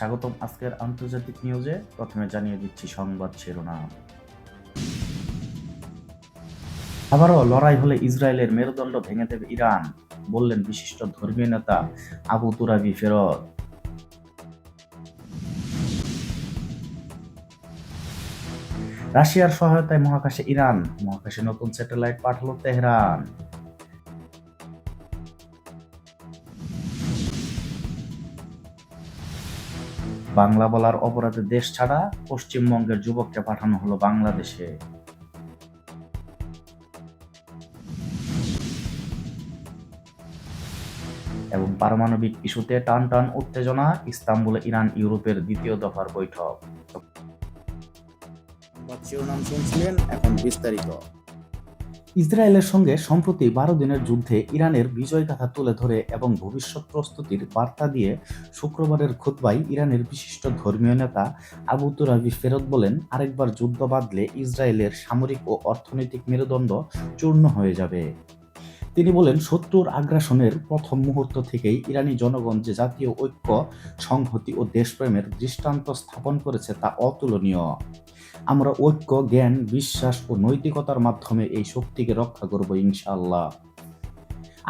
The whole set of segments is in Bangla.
স্বাগতম আজকের আন্তর্জাতিক নিউজে। প্রথমে জানিয়ে দিচ্ছি সংবাদ শিরোনাম। আবারও লড়াই হলে ইসরায়েলের মেরুদণ্ড ভেঙে দেবে ইরান, বললেন বিশিষ্ট ধর্মীয় নেতা আবু তুরাবি ফেরত। রাশিয়ার সহায়তায় মহাকাশে ইরান, মহাকাশে নতুন স্যাটেলাইট পাঠালো তেহরান। বাংলা বলার অপরাধে দেশ ছাড়া পশ্চিমবঙ্গের যুবককে পাঠানো হলো বাংলাদেশে। এবং পারমাণবিক ইস্যুতে টান টান উত্তেজনা, ইস্তাম্বুলে, ইরান, ইউরোপের দ্বিতীয় দফার বৈঠক। শুনছিলেন এখন বিস্তারিত। ইসরায়েলের সঙ্গে সম্প্রতি বারো দিনের যুদ্ধে ইরানের বিজয় গাথা তুলে ধরে এবং ভবিষ্যৎ প্রস্তুতির বার্তা দিয়ে শুক্রবারের খুতবাই ইরানের বিশিষ্ট ধর্মীয় নেতা আবু তুরাবি ফেরত বলেন, আরেকবার যুদ্ধ বাঁধলে ইসরায়েলের সামরিক ও অর্থনৈতিক মেরুদণ্ড চূর্ণ হয়ে যাবে। তিনি বলেন শত্রুর আগ্রাসনের প্রথম মুহূর্ত থেকেই ইরানি জনগণ যে জাতীয় ঐক্য, সংহতি ও দেশপ্রেমের দৃষ্টান্ত স্থাপন করেছে তা অতুলনীয়। আমরা ঐক্য, জ্ঞান, বিশ্বাস ও নৈতিকতার মাধ্যমে এই শক্তিকে রক্ষা করব ইনশাআল্লাহ।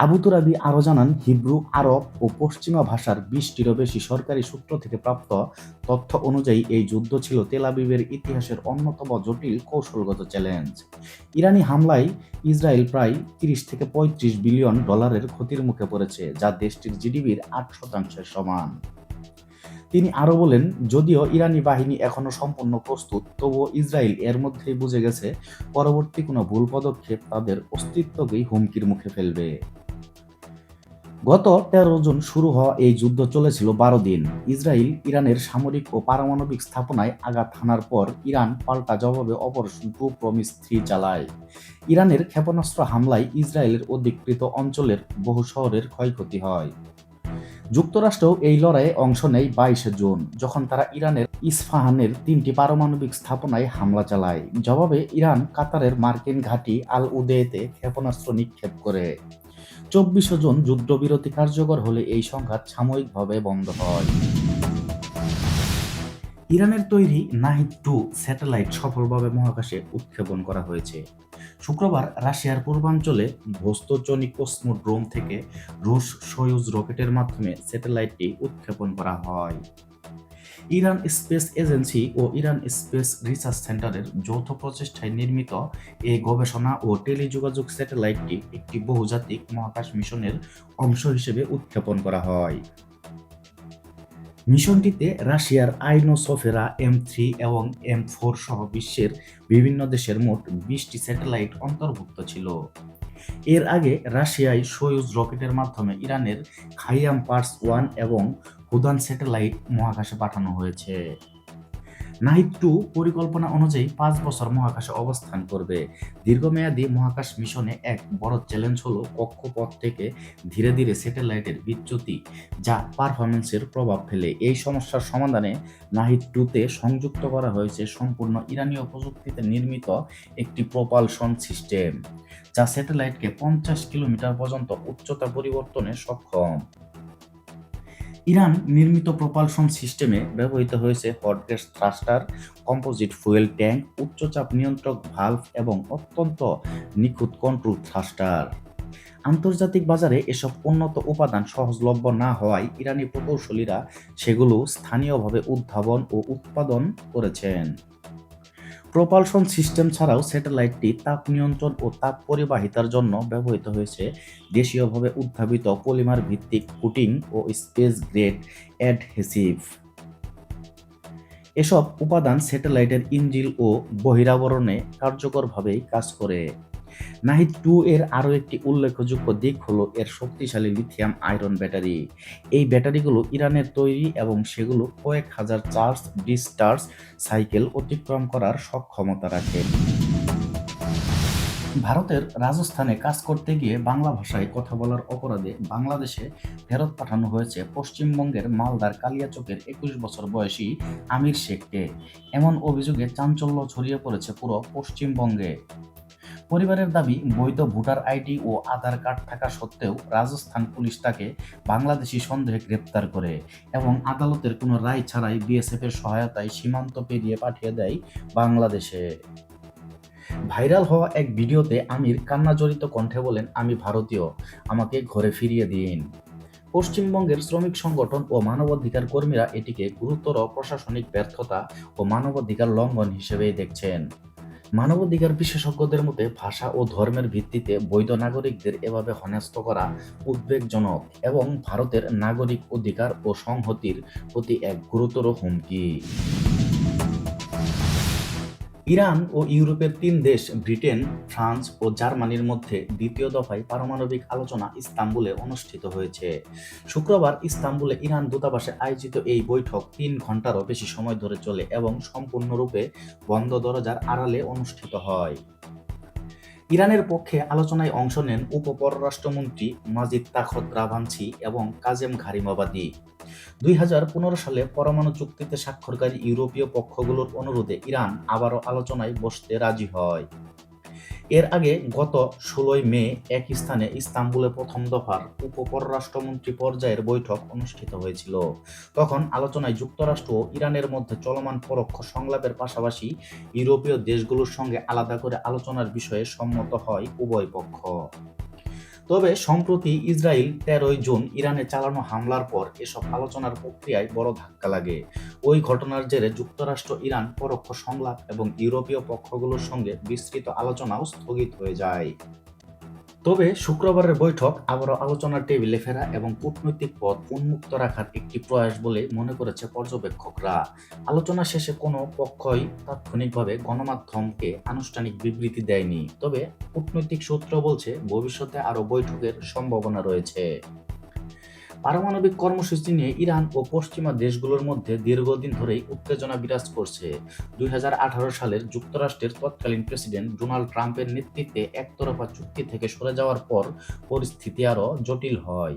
আবু তুরাবি আরও জানান, হিব্রু, আরব ও পশ্চিমা ভাষার বিশটিরও বেশি সরকারি সূত্র থেকে প্রাপ্ত তথ্য অনুযায়ী এই যুদ্ধ ছিল তেলাবিবের ইতিহাসের অন্যতম জটিল কৌশলগত চ্যালেঞ্জ। ইরানি হামলায় ইসরায়েল প্রায় তিরিশ থেকে পঁয়ত্রিশ বিলিয়ন ডলারের ক্ষতির মুখে পড়েছে, যা দেশটির জিডিপির আট শতাংশের সমান। তিনি আরও বলেন, যদিও ইরানি বাহিনী এখনও সম্পূর্ণ প্রস্তুত, তবুও ইসরায়েল এর মধ্যেই বুঝে গেছে পরবর্তী কোনো ভুল পদক্ষেপ তাদের অস্তিত্বকেই হুমকির মুখে ফেলবে। গত তেরো জুন শুরু হওয়া এই যুদ্ধ চলেছিল বারো দিন। ইসরায়েল ইরানের সামরিক ও পারমাণবিক স্থাপনায় আঘাত হানার পর ইরান পাল্টা জবাবে অপারেশন টু প্রমিস চালায়। ইরানের ক্ষেপণাস্ত্র হামলায় ইসরায়েলের অধিকৃত অঞ্চলের বহু শহরের ক্ষয়ক্ষতি হয়। যুক্তরাষ্ট্রও এই লড়াইয়ে অংশ নেয় বাইশে জুন, যখন তারা ইরানের ইস্ফাহানের তিনটি পারমাণবিক স্থাপনায় হামলা চালায়। জবাবে, ইরান কাতারের মার্কিন ঘাঁটি আল উদেতে ক্ষেপণাস্ত্র নিক্ষেপ করে। চব্বিশে জুন যুদ্ধবিরতি কার্যকর হলে এই সংঘাত সাময়িকভাবে বন্ধ হয়। ইরানের তৈরি নাহিদ টু স্যাটেলাইট সফলভাবে মহাকাশে উৎক্ষেপণ করা হয়েছে। শুক্রবার রাশিয়ার পূর্বাঞ্চলে ভোস্তচনি কোসমো ড্রোন থেকে রুশ সয়ুজ রকেটের মাধ্যমে স্যাটেলাইটটি উৎক্ষেপণ করা হয়। ইরান স্পেস এজেন্সি ও ইরান স্পেস রিসার্চ সেন্টারের যৌথ প্রচেষ্টায় নির্মিত এই গবেষণা ও টেলিযোগাযোগ স্যাটেলাইটটি একটি বহুজাতিক মহাকাশ মিশনের অংশ হিসেবে উৎক্ষেপণ করা হয়। মিশনটিতে রাশিয়ার আইনোসোফেরা এম থ্রি এবং এম ফোর সহ বিশ্বের বিভিন্ন দেশের মোট বিশটি স্যাটেলাইট অন্তর্ভুক্ত ছিল। এর আগে রাশিয়ায় সয়ুজ রকেটের মাধ্যমে ইরানের খাইয়াম পার্স ওয়ান এবং হুদান স্যাটেলাইট মহাকাশে পাঠানো হয়েছে। নাহিদ টু পরিকল্পনা অনুযায়ী পাঁচ বছর মহাকাশে অবস্থান করবে। দীর্ঘমেয়াদী মহাকাশ মিশনে এক বড় চ্যালেঞ্জ হলো কক্ষপথ থেকে ধীরে ধীরে স্যাটেলাইটের বিচ্যুতি, যা পারফরমেন্সের প্রভাব ফেলে। এই সমস্যার সমাধানে নাহিদ টুতে সংযুক্ত করা হয়েছে সম্পূর্ণ ইরানীয় প্রযুক্তিতে নির্মিত একটি প্রপালশন সিস্টেম, যা স্যাটেলাইটকে পঞ্চাশ কিলোমিটার পর্যন্ত উচ্চতা পরিবর্তনে সক্ষম। ইরান নির্মিত প্রপালশন সিস্টেমে ব্যবহৃত হয়েছে hot gas thruster, composite fuel tank, উচ্চচাপ নিয়ন্ত্রক ভালভ এবং অত্যন্ত নিখুঁত কন্ট্রোল থ্রাস্টার। আন্তর্জাতিক বাজারে এসব উন্নত উপাদান সহজলভ্য না হওয়ায় ইরানি প্রকৌশলীরা সেগুলো স্থানীয়ভাবে উদ্ভাবন ও উৎপাদন করেছেন। প্রপালশন সিস্টেম ছাড়াও স্যাটেলাইটটি তাপ নিয়ন্ত্রণ ও তাপ পরিবাহিতার জন্য ব্যবহৃত হয়েছে। দেশীয়ভাবে উদ্ভাবিত পলিমার ভিত্তিক কুটিং ও স্পেস গ্রেড অ্যাডহেসিভ। এসব উপাদান স্যাটেলাইটের ইঞ্জিল ও বহিরাবরণে কার্যকরভাবেই কাজ করে। নাহিদ টু এর আরও একটি উল্লেখযোগ্য দিক হলো এর শক্তিশালী লিথিয়াম আয়রন ব্যাটারি। এই ব্যাটারিগুলো ইরানের তৈরি এবং সেগুলো কয়েক হাজার চার্জ ডিসচার্জ সাইকেল অতিক্রম করার সক্ষমতা রাখে। ভারতের রাজস্থানে কাজ করতে গিয়ে বাংলা ভাষায় কথা বলার অপরাধে বাংলাদেশে ফেরত পাঠানো হয়েছে পশ্চিমবঙ্গের মালদার কালিয়াচকের একুশ বছর বয়সী আমির শেখকে। এমন অভিযোগে চাঞ্চল্য ছড়িয়ে পড়েছে পুরো পশ্চিমবঙ্গে। পরিবারের দাবি, বৈধ ভোটার আইডি ও আধার কার্ড থাকা সত্ত্বেও রাজস্থান পুলিশ তাকে বাংলাদেশি সন্দেহে গ্রেপ্তার করে এবং আদালতের কোনো রায় ছাড়াই বিএসএফ এর সহায়তায় সীমান্ত পেরিয়ে পাঠিয়ে দেয় বাংলাদেশে। ভাইরাল হওয়া এক ভিডিওতে আমির কান্নাজড়িত কণ্ঠে বলেন, আমি ভারতীয়, আমাকে ঘরে ফিরিয়ে দিন। পশ্চিমবঙ্গের শ্রমিক সংগঠন ও মানবাধিকার কর্মীরা এটিকে গুরুতর প্রশাসনিক ব্যর্থতা ও মানবাধিকার লঙ্ঘন হিসেবেই দেখছেন। মানবাধিকার বিশেষজ্ঞদের মতে ভাষা ও ধর্মের ভিত্তিতে বৈধ নাগরিকদের এভাবে হন্যস্ত করা উদ্বেগজনক এবং ভারতের নাগরিক অধিকার ও সংহতির প্রতি এক গুরুতর হুমকি। ইরান ও ইউরোপের তিন দেশ, ব্রিটেন, ফ্রান্স ও জার্মানির মধ্যে দ্বিতীয় দফায় পারমাণবিক আলোচনা ইস্তাম্বুলে অনুষ্ঠিত হয়েছে। শুক্রবার ইস্তাম্বুলে ইরান দূতাবাসে আয়োজিত এই বৈঠক তিন ঘন্টারও বেশি সময় ধরে চলে এবং সম্পূর্ণরূপে বন্ধ দরজার আড়ালে অনুষ্ঠিত হয়। ইরানের পক্ষে আলোচনায় অংশ নেন উপপররাষ্ট্রমন্ত্রী মাজিদ তাখত রাভানসি এবং কাজেম ঘারিমাবাদী। দুই হাজার পনেরো সালে পরমাণু চুক্তিতে স্বাক্ষরকারী ইউরোপীয় পক্ষগুলোর অনুরোধে ইরান আবারও আলোচনায় বসতে রাজি হয়। এর আগে গত ষোলোই মে এক স্থানে ইস্তাম্বুলে প্রথম দফার উপপররাষ্ট্রমন্ত্রী পর্যায়ের বৈঠক অনুষ্ঠিত হয়েছিল। তখন আলোচনায় যুক্তরাষ্ট্র ও ইরানের মধ্যে চলমান পরোক্ষ সংলাপের পাশাপাশি ইউরোপীয় দেশগুলোর সঙ্গে আলাদা করে আলোচনার বিষয়ে সম্মত হয় উভয় পক্ষ। তবে সম্প্রতি ইসরায়েল তেরোই জুন ইরানে চালানো হামলার পর এসব আলোচনার প্রক্রিয়ায় বড় ধাক্কা লাগে। ওই ঘটনার জেরে যুক্তরাষ্ট্র, ইরান পরোক্ষ সংলাপ এবং ইউরোপীয় পক্ষগুলোর সঙ্গে বিস্তৃত আলোচনাও স্থগিত হয়ে যায়। তবে শুক্রবারের বৈঠক আবারও আলোচনার টেবিলে ফেরা এবং কূটনৈতিক পথ উন্মুক্ত রাখার একটি প্রয়াস বলে মনে করেছে পর্যবেক্ষকরা। আলোচনা শেষে কোনো পক্ষই তাৎক্ষণিকভাবে গণমাধ্যমকে আনুষ্ঠানিক বিবৃতি দেয়নি। তবে কূটনৈতিক সূত্র বলছে, ভবিষ্যতে আরও বৈঠকের সম্ভাবনা রয়েছে। পারমাণবিক কর্মসূচি নিয়ে ইরান ও পশ্চিমা দেশগুলোর মধ্যে দীর্ঘদিন ধরেই উত্তেজনা বিরাজ করছে। দুই সালের যুক্তরাষ্ট্রের তৎকালীন প্রেসিডেন্ট ডোনাল্ড ট্রাম্পের নেতৃত্বে একতরফা চুক্তি থেকে সরে যাওয়ার পর পরিস্থিতি আরও জটিল হয়।